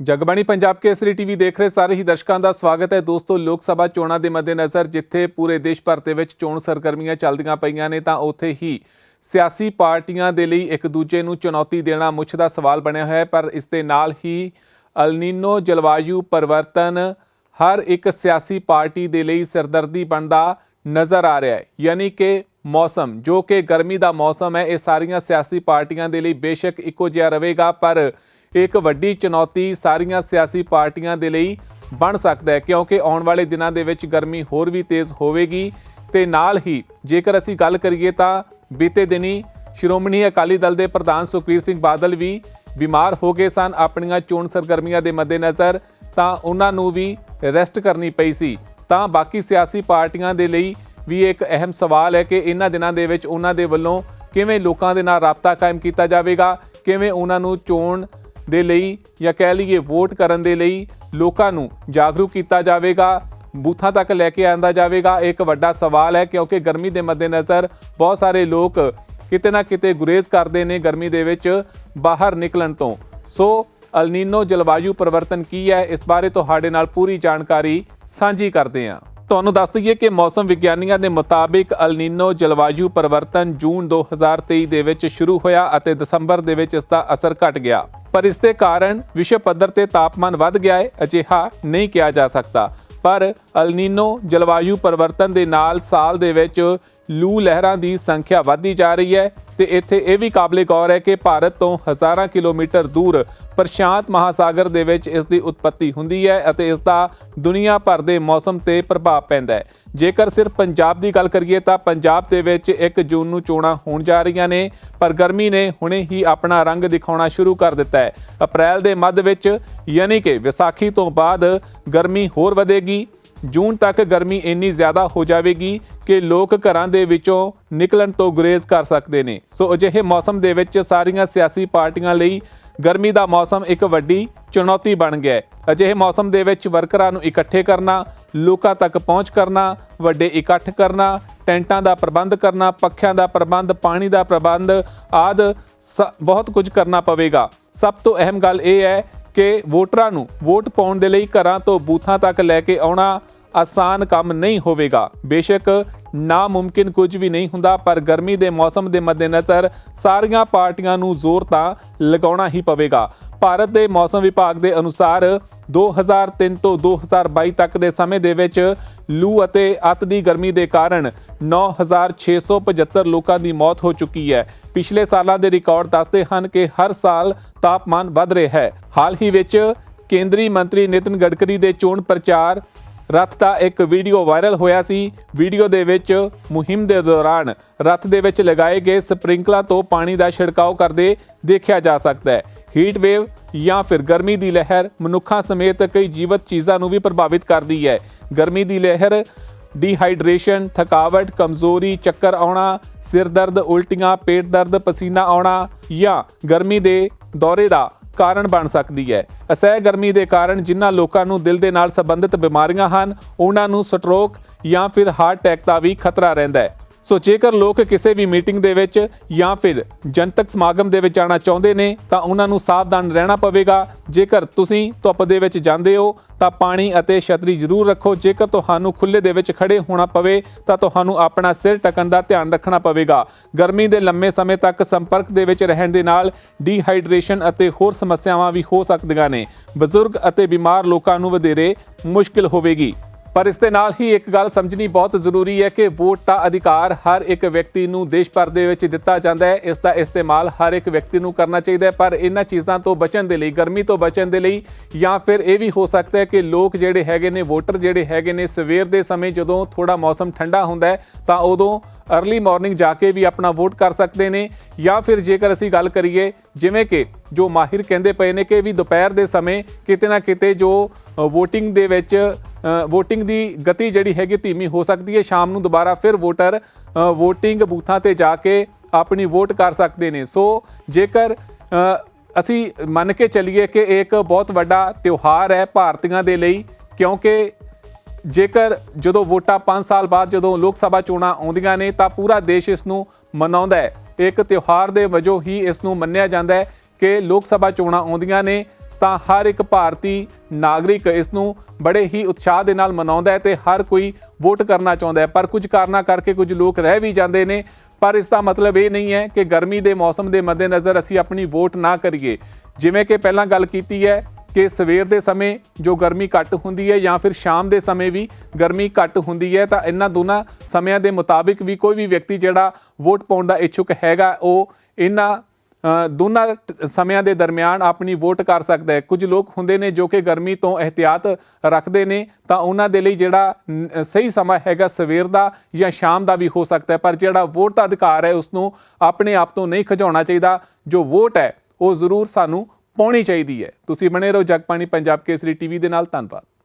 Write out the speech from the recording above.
Jagbani Punjab Kesari TV ਦੇਖ ਰਹੇ ਸਾਰੇ ਹੀ ਦਰਸ਼ਕਾਂ ਦਾ ਸਵਾਗਤ ਹੈ। ਦੋਸਤੋ, ਲੋਕ ਸਭਾ ਚੋਣਾਂ ਦੇ ਮੱਦੇਨਜ਼ਰ ਜਿੱਥੇ ਪੂਰੇ ਦੇਸ਼ ਭਰ ਦੇ ਵਿੱਚ ਚੋਣ ਸਰਗਰਮੀਆਂ ਚੱਲਦੀਆਂ ਪਈਆਂ ਨੇ, ਤਾਂ ਉੱਥੇ ਹੀ ਸਿਆਸੀ ਪਾਰਟੀਆਂ ਦੇ ਲਈ ਇੱਕ ਦੂਜੇ ਨੂੰ ਚੁਣੌਤੀ ਦੇਣਾ ਮੁੱਛ ਦਾ ਸਵਾਲ ਬਣਿਆ ਹੋਇਆ ਹੈ। ਪਰ ਇਸ ਦੇ ਨਾਲ ਹੀ ਅਲਨੀਨੋ ਜਲਵਾਯੂ ਪਰਿਵਰਤਨ ਹਰ ਇੱਕ ਸਿਆਸੀ ਪਾਰਟੀ ਦੇ ਲਈ ਸਿਰਦਰਦੀ ਬਣਦਾ ਨਜ਼ਰ ਆ ਰਿਹਾ ਹੈ। ਯਾਨੀ ਕਿ ਮੌਸਮ, ਜੋ ਕਿ ਗਰਮੀ ਦਾ ਮੌਸਮ ਹੈ, ਇਹ ਸਾਰੀਆਂ ਸਿਆਸੀ ਪਾਰਟੀਆਂ ਦੇ ਲਈ ਬੇਸ਼ੱਕ ਇੱਕੋ ਜਿਹਾ ਰਹੇਗਾ, ਪਰ ਇੱਕ ਵੱਡੀ ਚੁਣੌਤੀ ਸਾਰੀਆਂ ਸਿਆਸੀ ਪਾਰਟੀਆਂ ਦੇ ਲਈ ਬਣ ਸਕਦਾ ਹੈ, ਕਿਉਂਕਿ ਆਉਣ ਵਾਲੇ ਦਿਨਾਂ ਦੇ ਵਿੱਚ ਗਰਮੀ ਹੋਰ ਵੀ ਤੇਜ਼ ਹੋਵੇਗੀ ਤੇ ਨਾਲ ਹੀ ਜੇਕਰ ਅਸੀਂ ਗੱਲ ਕਰੀਏ ਤਾਂ ਬੀਤੇ ਦਿਨੀ ਸ਼੍ਰੋਮਣੀ ਅਕਾਲੀ ਦਲ ਦੇ ਪ੍ਰਧਾਨ ਸੁਖਬੀਰ ਸਿੰਘ ਬਾਦਲ ਵੀ ਬਿਮਾਰ ਹੋ ਗਏ ਸਨ। ਆਪਣੀਆਂ ਚੋਣ ਸਰਗਰਮੀਆਂ ਦੇ ਮੱਦੇਨਜ਼ਰ ਤਾਂ ਉਹਨਾਂ ਨੂੰ ਵੀ ਰੈਸਟ ਕਰਨੀ ਪਈ ਸੀ। ਤਾਂ ਬਾਕੀ ਸਿਆਸੀ ਪਾਰਟੀਆਂ ਦੇ ਲਈ ਵੀ ਇੱਕ ਅਹਿਮ ਸਵਾਲ ਹੈ ਕਿ ਇਹਨਾਂ ਦਿਨਾਂ ਦੇ ਵਿੱਚ ਉਹਨਾਂ ਦੇ ਵੱਲੋਂ ਕਿਵੇਂ ਲੋਕਾਂ ਦੇ ਨਾਲ ਰਾਬਤਾ ਕਾਇਮ ਕੀਤਾ ਜਾਵੇਗਾ, ਕਿਵੇਂ ਉਹਨਾਂ ਨੂੰ ਚੋਣ ਦੇ ਲਈ ਜਾਂ ਕਹਿ ਲਈਏ ਵੋਟ ਕਰਨ ਦੇ ਲਈ ਲੋਕਾਂ ਨੂੰ ਜਾਗਰੂਕ ਕੀਤਾ ਜਾਵੇਗਾ, ਬੂਥਾਂ ਤੱਕ ਲੈ ਕੇ ਆਂਦਾ ਜਾਵੇਗਾ। ਇਹ ਇੱਕ ਵੱਡਾ ਸਵਾਲ ਹੈ ਕਿਉਂਕਿ ਗਰਮੀ ਦੇ ਮੱਦੇਨਜ਼ਰ ਬਹੁਤ ਸਾਰੇ ਲੋਕ ਕਿਤੇ ਨਾ ਕਿਤੇ ਗੁਰੇਜ਼ ਕਰਦੇ ਨੇ ਗਰਮੀ ਦੇ ਵਿੱਚ ਬਾਹਰ ਨਿਕਲਣ ਤੋਂ। ਸੋ ਅਲਨੀਨੋ ਜਲਵਾਯੂ ਪਰਿਵਰਤਨ ਕੀ ਹੈ? ਇਸ ਬਾਰੇ ਤੁਹਾਡੇ ਨਾਲ ਪੂਰੀ ਜਾਣਕਾਰੀ ਸਾਂਝੀ ਕਰਦੇ ਹਾਂ। ਤੁਹਾਨੂੰ ਦੱਸ ਦਈਏ ਕਿ ਮੌਸਮ ਵਿਗਿਆਨੀਆਂ ਦੇ ਮੁਤਾਬਿਕ ਅਲਨੀਨੋ ਜਲਵਾਯੂ ਪਰਿਵਰਤਨ ਜੂਨ 2023 ਦੇ ਵਿੱਚ ਸ਼ੁਰੂ ਹੋਇਆ ਅਤੇ ਦਸੰਬਰ ਦੇ ਵਿੱਚ ਇਸ ਦਾ ਅਸਰ ਘਟ ਗਿਆ। ਪਰ ਇਸ ਦੇ ਕਾਰਨ ਵਿਸ਼ਵ ਪੱਧਰ ਤੇ ਤਾਪਮਾਨ ਵੱਧ ਗਿਆ ਹੈ, ਅਜਿਹਾ ਨਹੀਂ ਕਿਹਾ ਜਾ ਸਕਦਾ। ਪਰ ਅਲਨੀਨੋ ਜਲਵਾਯੂ ਪਰਿਵਰਤਨ ਦੇ ਨਾਲ ਸਾਲ ਦੇ ਵਿੱਚ ਲੂ ਲਹਿਰਾਂ ਦੀ ਸੰਖਿਆ ਵਧਦੀ ਜਾ ਰਹੀ ਹੈ ਤੇ ਇੱਥੇ ਇਹ ਵੀ ਕਾਬਲੇ ਗੌਰ ਹੈ ਕਿ ਭਾਰਤ ਤੋਂ ਹਜ਼ਾਰਾਂ ਕਿਲੋਮੀਟਰ ਦੂਰ ਪ੍ਰਸ਼ਾਂਤ ਮਹਾਸਾਗਰ ਦੇ ਵਿੱਚ ਇਸ ਦੀ ਉਤਪਤੀ ਹੁੰਦੀ ਹੈ ਅਤੇ ਇਸ ਦਾ ਦੁਨੀਆ ਭਰ ਦੇ ਮੌਸਮ ਤੇ ਪ੍ਰਭਾਵ ਪੈਂਦਾ ਹੈ। ਜੇਕਰ ਸਿਰਫ ਪੰਜਾਬ ਦੀ ਗੱਲ ਕਰੀਏ ਤਾਂ ਪੰਜਾਬ ਦੇ ਵਿੱਚ 1 ਜੂਨ ਨੂੰ ਚੋਣਾਂ ਹੋਣ ਜਾ ਰਹੀਆਂ ਨੇ, ਪਰ ਗਰਮੀ ਨੇ ਹੁਣੇ ਹੀ ਆਪਣਾ ਰੰਗ ਦਿਖਾਉਣਾ ਸ਼ੁਰੂ ਕਰ ਦਿੱਤਾ ਹੈ। ਅਪ੍ਰੈਲ ਦੇ ਮੱਧ ਵਿੱਚ ਯਾਨੀ ਕਿ ਵਿਸਾਖੀ ਤੋਂ ਬਾਅਦ ਗਰਮੀ ਹੋਰ ਵਧੇਗੀ ਜੂਨ ਤੱਕ ਗਰਮੀ ਇੰਨੀ ਜ਼ਿਆਦਾ ਹੋ ਜਾਵੇਗੀ ਕਿ ਲੋਕ ਘਰਾਂ ਦੇ ਵਿੱਚੋਂ ਨਿਕਲਣ ਤੋਂ ਗੁਰੇਜ਼ ਕਰ ਸਕਦੇ ਨੇ। ਸੋ ਅਜਿਹੇ ਮੌਸਮ ਦੇ ਵਿੱਚ ਸਾਰੀਆਂ ਸਿਆਸੀ ਪਾਰਟੀਆਂ ਲਈ ਗਰਮੀ ਦਾ ਮੌਸਮ ਇੱਕ ਵੱਡੀ ਚੁਣੌਤੀ ਬਣ ਗਿਆ ਹੈ। ਅਜਿਹੇ ਮੌਸਮ ਦੇ ਵਿੱਚ ਵਰਕਰਾਂ ਨੂੰ ਇਕੱਠੇ ਕਰਨਾ, ਲੋਕਾਂ ਤੱਕ ਪਹੁੰਚ ਕਰਨਾ, ਵੱਡੇ ਇਕੱਠ ਕਰਨਾ, ਟੈਂਟਾਂ ਦਾ ਪ੍ਰਬੰਧ ਕਰਨਾ, ਪੱਖਿਆਂ ਦਾ ਪ੍ਰਬੰਧ, ਪਾਣੀ ਦਾ ਪ੍ਰਬੰਧ ਆਦ ਬਹੁਤ ਕੁਝ ਕਰਨਾ ਪਵੇਗਾ। ਸਭ ਤੋਂ ਅਹਿਮ ਗੱਲ ਇਹ ਹੈ ਕਿ ਵੋਟਰਾਂ ਨੂੰ ਵੋਟ ਪਾਉਣ ਦੇ ਲਈ ਘਰਾਂ ਤੋਂ ਬੂਥਾਂ ਤੱਕ ਲੈ ਕੇ ਆਉਣਾ ਆਸਾਨ ਕੰਮ ਨਹੀਂ ਹੋਵੇਗਾ। ਬੇਸ਼ੱਕ ਨਾਮੁਮਕਿਨ ਕੁਝ ਵੀ ਨਹੀਂ ਹੁੰਦਾ, ਪਰ ਗਰਮੀ ਦੇ ਮੌਸਮ ਦੇ ਮੱਦੇਨਜ਼ਰ ਸਾਰੀਆਂ ਪਾਰਟੀਆਂ ਨੂੰ ਜ਼ੋਰ ਤਾਂ ਲਗਾਉਣਾ ਹੀ ਪਵੇਗਾ। ਭਾਰਤ ਦੇ ਮੌਸਮ ਵਿਭਾਗ ਦੇ ਅਨੁਸਾਰ 2003 ਤੋਂ 2022 ਤੱਕ ਦੇ ਸਮੇਂ ਦੇ ਵਿੱਚ ਲੂ ਅਤੇ ਅਤ ਦੀ ਗਰਮੀ ਦੇ ਕਾਰਨ 9675 ਲੋਕਾਂ ਦੀ ਮੌਤ ਹੋ ਚੁੱਕੀ ਹੈ। ਪਿਛਲੇ ਸਾਲਾਂ ਦੇ ਰਿਕਾਰਡ ਦੱਸਦੇ ਹਨ ਕਿ ਹਰ ਸਾਲ ਤਾਪਮਾਨ ਵੱਧ ਰਿਹਾ ਹੈ। ਹਾਲ ਹੀ ਵਿੱਚ ਕੇਂਦਰੀ ਮੰਤਰੀ ਨਿਤਿਨ ਗਡਕਰੀ ਦੇ ਚੋਣ ਪ੍ਰਚਾਰ ਰੱਥ ਦਾ ਇੱਕ ਵੀਡੀਓ ਵਾਇਰਲ ਹੋਇਆ ਸੀ। ਵੀਡੀਓ ਦੇ ਵਿੱਚ ਮੁਹਿੰਮ ਦੇ ਦੌਰਾਨ ਰੱਥ ਦੇ ਵਿੱਚ ਲਗਾਏ ਗਏ ਸਪ੍ਰਿੰਕਲਾਂ ਤੋਂ ਪਾਣੀ ਦਾ ਛਿੜਕਾਓ ਕਰਦੇ ਦੇਖਿਆ ਜਾ ਸਕਦਾ ਹੈ। ਹੀਟ ਵੇਵ ਜਾਂ ਫਿਰ ਗਰਮੀ ਦੀ ਲਹਿਰ ਮਨੁੱਖਾਂ ਸਮੇਤ ਕਈ ਜੀਵਤ ਚੀਜ਼ਾਂ ਨੂੰ ਵੀ ਪ੍ਰਭਾਵਿਤ ਕਰਦੀ ਹੈ। ਗਰਮੀ ਦੀ ਲਹਿਰ ਡੀਹਾਈਡਰੇਸ਼ਨ ਥਕਾਵਟ, ਕਮਜ਼ੋਰੀ, ਚੱਕਰ ਆਉਣਾ, ਸਿਰ ਦਰਦ, ਉਲਟੀਆਂ, ਪੇਟ ਦਰਦ, ਪਸੀਨਾ ਆਉਣਾ ਜਾਂ ਗਰਮੀ ਦੇ ਦੌਰੇ ਦਾ ਕਾਰਨ ਬਣ ਸਕਦੀ ਹੈ। ਅਸਹਿ ਗਰਮੀ ਦੇ ਕਾਰਨ ਜਿਨ੍ਹਾਂ ਲੋਕਾਂ ਨੂੰ ਦਿਲ ਦੇ ਨਾਲ ਸੰਬੰਧਿਤ ਬਿਮਾਰੀਆਂ ਹਨ, ਉਹਨਾਂ ਨੂੰ ਸਟ੍ਰੋਕ ਜਾਂ ਫਿਰ ਹਾਰਟ ਅਟੈਕ ਦਾ ਵੀ ਖਤਰਾ ਰਹਿੰਦਾ ਹੈ। ਸੋ ਜੇਕਰ ਲੋਕ ਕਿਸੇ ਵੀ ਮੀਟਿੰਗ ਦੇ ਵਿੱਚ ਜਾਂ ਫਿਰ ਜਨਤਕ ਸਮਾਗਮ ਦੇ ਵਿੱਚ ਜਾਣਾ ਚਾਹੁੰਦੇ ਨੇ, ਤਾਂ ਉਹਨਾਂ ਨੂੰ ਸਾਵਧਾਨ ਰਹਿਣਾ ਪਵੇਗਾ। ਜੇਕਰ ਤੁਸੀਂ ਧੁੱਪ ਦੇ ਵਿੱਚ ਜਾਂਦੇ ਹੋ, ਤਾਂ ਪਾਣੀ ਅਤੇ ਛਤਰੀ ਜ਼ਰੂਰ ਰੱਖੋ। ਜੇਕਰ ਤੁਹਾਨੂੰ ਖੁੱਲੇ ਦੇ ਵਿੱਚ ਖੜੇ ਹੋਣਾ ਪਵੇ, ਤਾਂ ਤੁਹਾਨੂੰ ਆਪਣਾ ਸਿਰ ਟਕਣ ਦਾ ਧਿਆਨ ਰੱਖਣਾ ਪਵੇਗਾ। ਗਰਮੀ ਦੇ ਲੰਮੇ ਸਮੇਂ ਤੱਕ ਸੰਪਰਕ ਦੇ ਵਿੱਚ ਰਹਿਣ ਦੇ ਨਾਲ ਡੀਹਾਈਡਰੇਸ਼ਨ ਅਤੇ ਹੋਰ ਸਮੱਸਿਆਵਾਂ ਵੀ ਹੋ ਸਕਦੀਆਂ ਨੇ। ਬਜ਼ੁਰਗ ਅਤੇ ਬਿਮਾਰ ਲੋਕਾਂ ਨੂੰ ਵਧੇਰੇ ਮੁਸ਼ਕਿਲ ਹੋਵੇਗੀ। ਪਰ ਇਸ ਦੇ ਨਾਲ ਹੀ ਇੱਕ ਗੱਲ ਸਮਝਣੀ ਬਹੁਤ ਜ਼ਰੂਰੀ ਹੈ ਕਿ ਵੋਟ ਦਾ ਅਧਿਕਾਰ ਹਰ ਇੱਕ ਵਿਅਕਤੀ ਨੂੰ ਦੇਸ਼ ਭਰ ਦੇ ਵਿੱਚ ਦਿੱਤਾ ਜਾਂਦਾ ਹੈ। ਇਸ ਦਾ ਇਸਤੇਮਾਲ ਹਰ ਇੱਕ ਵਿਅਕਤੀ ਨੂੰ ਕਰਨਾ ਚਾਹੀਦਾ ਹੈ, ਪਰ ਇਹਨਾਂ ਚੀਜ਼ਾਂ ਤੋਂ ਬਚਣ ਦੇ ਲਈ, ਗਰਮੀ ਤੋਂ ਬਚਣ ਦੇ ਲਈ ਜਾਂ ਫਿਰ ਇਹ ਵੀ ਹੋ ਸਕਦਾ ਹੈ ਕਿ ਲੋਕ ਜਿਹੜੇ ਹੈਗੇ ਨੇ, ਵੋਟਰ ਜਿਹੜੇ ਹੈਗੇ ਨੇ, ਸਵੇਰ ਦੇ ਸਮੇਂ ਜਦੋਂ ਥੋੜਾ ਮੌਸਮ ਠੰਡਾ ਹੁੰਦਾ ਹੈ, ਤਾਂ ਉਦੋਂ ਅਰਲੀ ਮਾਰਨਿੰਗ ਜਾ ਕੇ ਵੀ ਆਪਣਾ ਵੋਟ ਕਰ ਸਕਦੇ ਨੇ। ਜਾਂ ਫਿਰ ਜੇਕਰ ਅਸੀਂ ਗੱਲ ਕਰੀਏ, ਜਿਵੇਂ ਕਿ ਜੋ ਮਾਹਿਰ ਕਹਿੰਦੇ ਪਏ ਨੇ ਕਿ ਵੀ ਦੁਪਹਿਰ ਦੇ ਸਮੇਂ ਕਿਤੇ ਨਾ ਕਿਤੇ ਜੋ VOTING ਦੇ ਵਿੱਚ VOTING ਦੀ ਗਤੀ ਜਿਹੜੀ ਹੈਗੀ ਧੀਮੀ ਹੋ ਸਕਦੀ ਹੈ। ਸ਼ਾਮ ਨੂੰ ਦੁਬਾਰਾ ਫਿਰ ਵੋਟਰ VOTING ਬੂਥਾਂ ਤੇ ਜਾ ਕੇ ਆਪਣੀ ਵੋਟ ਕਰ ਸਕਦੇ ਨੇ। ਸੋ ਜੇਕਰ ਅਸੀਂ ਮੰਨ ਕੇ ਚੱਲੀਏ ਕਿ ਇੱਕ ਬਹੁਤ ਵੱਡਾ ਤਿਉਹਾਰ ਹੈ ਭਾਰਤੀਆਂ ਦੇ ਲਈ, ਕਿਉਂਕਿ ਜੇਕਰ ਜਦੋਂ ਵੋਟਾਂ 5 ਸਾਲ ਬਾਅਦ ਜਦੋਂ ਲੋਕ ਸਭਾ ਚੋਣਾਂ ਆਉਂਦੀਆਂ ਨੇ, ਤਾਂ ਪੂਰਾ ਦੇਸ਼ ਇਸ ਨੂੰ ਮਨਾਉਂਦਾ ਹੈ। ਇੱਕ ਤਿਉਹਾਰ ਦੇ ਵਜੋਂ ਹੀ ਇਸ ਨੂੰ ਮੰਨਿਆ ਜਾਂਦਾ ਹੈ ਕਿ ਲੋਕ ਸਭਾ ਚੋਣਾਂ ਆਉਂਦੀਆਂ ਨੇ। ਤਾਂ ਹਰ ਇੱਕ ਭਾਰਤੀ ਨਾਗਰਿਕ ਇਸ ਨੂੰ ਬੜੇ ਹੀ ਉਤਸ਼ਾਹ ਦੇ ਨਾਲ ਮਨਾਉਂਦਾ ਹੈ ਤੇ ਹਰ ਕੋਈ ਵੋਟ ਕਰਨਾ ਚਾਹੁੰਦਾ ਹੈ। ਪਰ ਕੁਝ ਕਾਰਨਾਂ ਕਰਕੇ ਕੁਝ ਲੋਕ ਰਹਿ ਵੀ ਜਾਂਦੇ ਨੇ। ਪਰ ਇਸ ਦਾ ਮਤਲਬ ਇਹ ਨਹੀਂ ਹੈ ਕਿ ਗਰਮੀ ਦੇ ਮੌਸਮ ਦੇ ਮੱਦੇਨਜ਼ਰ ਅਸੀਂ ਆਪਣੀ ਵੋਟ ਨਾ ਕਰੀਏ। ਜਿਵੇਂ ਕਿ ਪਹਿਲਾਂ ਗੱਲ ਕੀਤੀ ਹੈ ਕਿ ਸਵੇਰ ਦੇ ਸਮੇਂ ਜੋ ਗਰਮੀ ਘੱਟ ਹੁੰਦੀ ਹੈ ਜਾਂ ਫਿਰ ਸ਼ਾਮ ਦੇ ਸਮੇਂ ਵੀ ਗਰਮੀ ਘੱਟ ਹੁੰਦੀ ਹੈ, ਤਾਂ ਇਹਨਾਂ ਦੋਨਾਂ ਸਮਿਆਂ ਦੇ ਮੁਤਾਬਿਕ ਵੀ ਕੋਈ ਵੀ ਵਿਅਕਤੀ ਜਿਹੜਾ ਵੋਟ ਪਾਉਣ ਦਾ ਇੱਛੁਕ ਹੈਗਾ, ਉਹ ਇਹਨਾਂ ਦੋਨਾਂ ਟ- ਸਮਿਆਂ ਦੇ ਦਰਮਿਆਨ ਆਪਣੀ ਵੋਟ ਕਰ ਸਕਦਾ ਹੈ। ਕੁਝ ਲੋਕ ਹੁੰਦੇ ਨੇ ਜੋ ਕਿ ਗਰਮੀ ਤੋਂ ਇhtiyਾਤ ਰੱਖਦੇ ਨੇ, ਤਾਂ ਉਹਨਾਂ ਦੇ ਲਈ ਜਿਹੜਾ ਸਹੀ ਸਮਾਂ ਹੈਗਾ ਸਵੇਰ ਦਾ ਜਾਂ ਸ਼ਾਮ ਦਾ ਵੀ ਹੋ ਸਕਦਾ ਹੈ, ਪਰ ਜਿਹੜਾ ਵੋਟ ਦਾ ਅਧਿਕਾਰ ਹੈ ਉਸ ਨੂੰ ਆਪਣੇ ਆਪ ਤੋਂ ਨਹੀਂ ਖਿਜਾਉਣਾ ਚਾਹੀਦਾ। ਜੋ ਵੋਟ ਹੈ, ਉਹ ਜ਼ਰੂਰ ਸਾਨੂੰ ਪਾਉਣੀ ਚਾਹੀਦੀ ਹੈ। ਤੁਸੀਂ ਬਣੇ ਰਹੋ ਜਗਬਾਣੀ ਪੰਜਾਬ ਕੇਸਰੀ ਟੀਵੀ ਦੇ ਨਾਲ, ਧੰਨਵਾਦ।